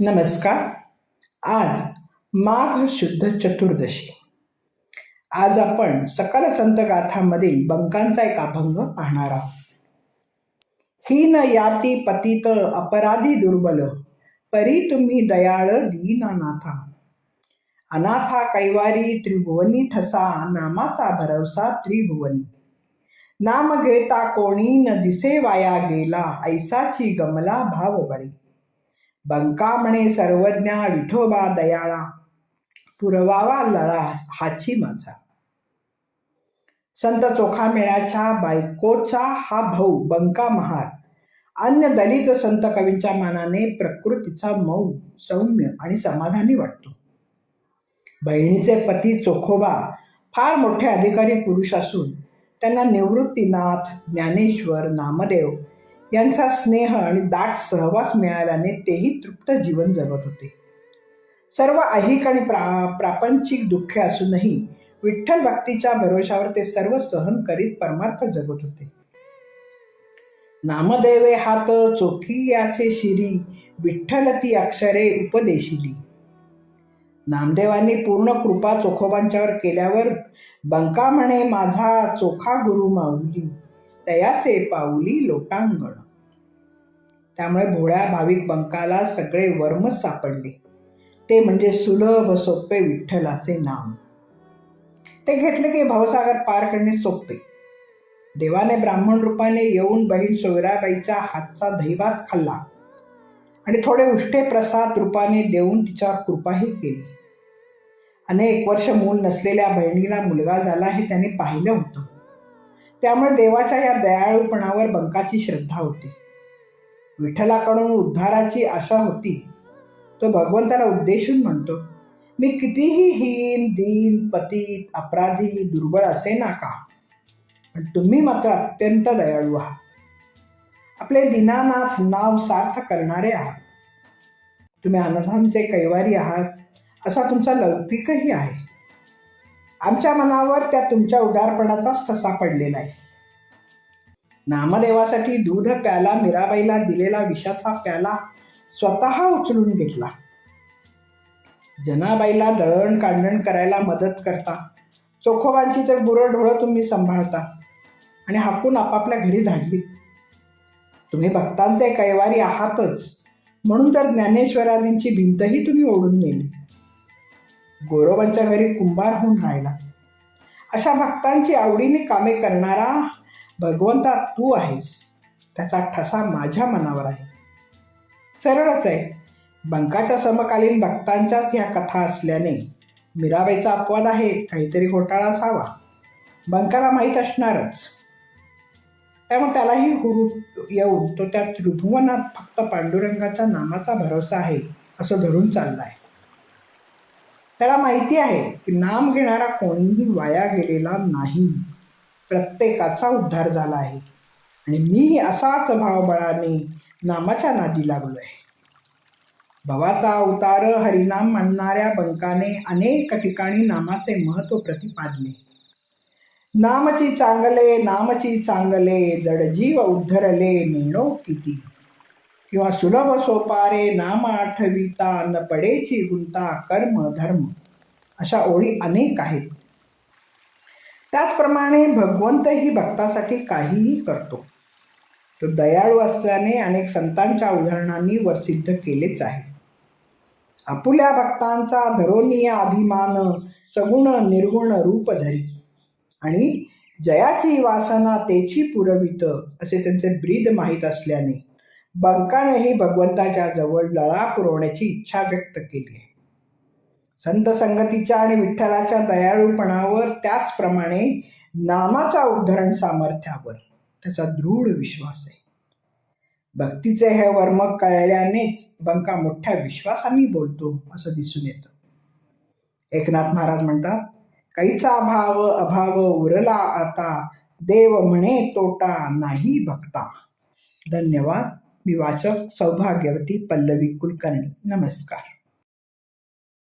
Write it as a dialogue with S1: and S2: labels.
S1: नमस्कार. आज माघ शुद्ध चतुर्दशी. आज आपण सकल संत गाथांमधील बंकांचा एक अभंग पाहणार आहोत. हीन याती पतित अपराधी दुर्बल परी तुम्ही दयाळ दीनानाथा अनाथा. कैवारी त्रिभुवनी ठसा नामाचा भरवसा त्रिभुवनी. नाम घेता कोणी न दिसे वाया गेला ऐसाची गमला भाव बळी बंका म्हणे सर्वज्ञा विठोबा दयाळा पुरवावा लळा हाची माझा. संत चोखा मेळ्याच्या बायकोचा हा भाऊ बंका महार अन्य दलित संत कवींच्या मानाने प्रकृतीचा मऊ सौम्य आणि समाधानी वाटतो. बहिणीचे पती चोखोबा फार मोठे अधिकारी पुरुष असून त्यांना निवृत्तीनाथ ज्ञानेश्वर नामदेव यांचा स्नेह आणि दाट सहवास मिळाल्याने तेही तृप्त जीवन जगत होते. सर्व ऐहिक आणि प्रा प्रापंचिक दुःखे असूनही विठ्ठल भक्तीच्या भरोशावर ते सर्व सहन करीत परमार्थ जगत होते. नामदेवे हात चोखी याचे शिरी विठ्ठल ती अक्षरे उपदेशिली. नामदेवांनी पूर्ण कृपा चोखोबांच्यावर केल्यावर बंका म्हणे माझा चोखा गुरु माऊली तयाचे पाऊली लोटांगण. त्यामुळे भोळ्या भाविक बंकाला सगळे वर्मच सापडले. ते म्हणजे सुलभ सोपे विठ्ठलाचे नाम. ते घेतले की भावसागर पार करणे सोपे. देवाने ब्राह्मण रूपाने येऊन बहीण सोयराबाईच्या हातचा दैवात खाल्ला. आणि थोडे उष्टे प्रसाद रूपाने देऊन तिच्यावर कृपाही केली. अनेक वर्ष मूल नसलेल्या बहिणीला मुलगा झाला हे त्याने पाहिलं होतं. त्यामुळे देवाच्या या दयाळूपणावर बंकाची श्रद्धा होती. विठ्ठलाकडून उद्धाराची आशा होती. तो भगवंताला उद्देशून म्हणतो मी कितीही हीन दीन पतीत अपराधी दुर्बळ असे ना का पण तुम्ही मात्र अत्यंत दयाळू आहात. आपले दीनानाथ नाव सार्थ करणारे आहात. तुम्ही अनाथांचे कैवारी आहात असा तुमचा लौकिकही आहे. आमच्या मनावर त्या तुमच्या उदारपणाचाच ठसा पडलेला आहे. नामदेवासाठी दूध प्याला मीराबाईला दिलेला विषाचा प्याला स्वतः उचलून घेतला. जनाबाईला दळण काढण करायला मदत करता. चोखोबांची तर बुरं ढोळं तुम्ही सांभाळता. आणि हाकून आपापल्या घरी धाडली. तुम्ही भक्तांचे कैवारी आहातच. म्हणून तर ज्ञानेश्वरांची भिंतही तुम्ही ओढून नेली. गोरोबांच्या घरी कुंभार होऊन राहिला. अशा भक्तांची आवडीने कामे करणारा भगवंता तू आहेस. त्याचा ठसा माझ्या मनावर आहे. सरळच आहे. बंकाच्या समकालीन भक्तांच्याच ह्या कथा असल्याने मीराबाईचा अपवाद आहे काहीतरी घोटाळा असावा. बंकाला माहीत असणारच. त्यामुळे त्यालाही हुरू येऊन तो त्या त्रिभुवनात फक्त पांडुरंगाच्या नामाचा भरोसा आहे असं धरून चाललाय. त्याला माहिती आहे की नाम घेणारा कोणीही वाया गेलेला नाही. प्रत्येकाचा उद्धार झाला आहे. आणि मी असाच भावबळाने नामाच्या नादी लागलो आहे भवाचा अवतार हरिनाम म्हणणाऱ्या बंकाने अनेक ठिकाणी नामाचे महत्त्व प्रतिपादले. नामची चांगले नामची चांगले जडजीव उद्धरले नेणो किती. किंवा सुलभ सोपारे नाम आठविता न पडेची गुंता कर्म धर्म. अशा ओळी अनेक आहेत. त्याचप्रमाणे भगवंतही भक्तासाठी काहीही करतो. तो दयाळू असल्याने अनेक संतांच्या उदाहरणांनी वर सिद्ध केलेच आहे. आपुल्या भक्तांचा धरोनीय अभिमान सगुण निर्गुण रूप धरी. आणि जयाची वासना तेची पुरवित असे त्यांचे ब्रीद माहीत असल्याने बंकानेही भगवंताच्या जवळ लळा पुरवण्याची इच्छा व्यक्त केली आहे. संत संगतीच्या आणि विठ्ठलाच्या दयाळूपणावर त्याचप्रमाणे नामाच्या उद्धरण सामर्थ्यावर. त्याचा दृढ विश्वास आहे. भक्तीचे हे वर्म कळल्यानेच बंका मोठ्या विश्वासाने बोलतो असं दिसून येतं. एकनाथ महाराज म्हणतात कैचा अभाव अभाव उरला आता देव म्हणे तोटा नाही भक्ता. धन्यवाद. मी वाचक सौभाग्यवती पल्लवी कुलकर्णी. नमस्कार.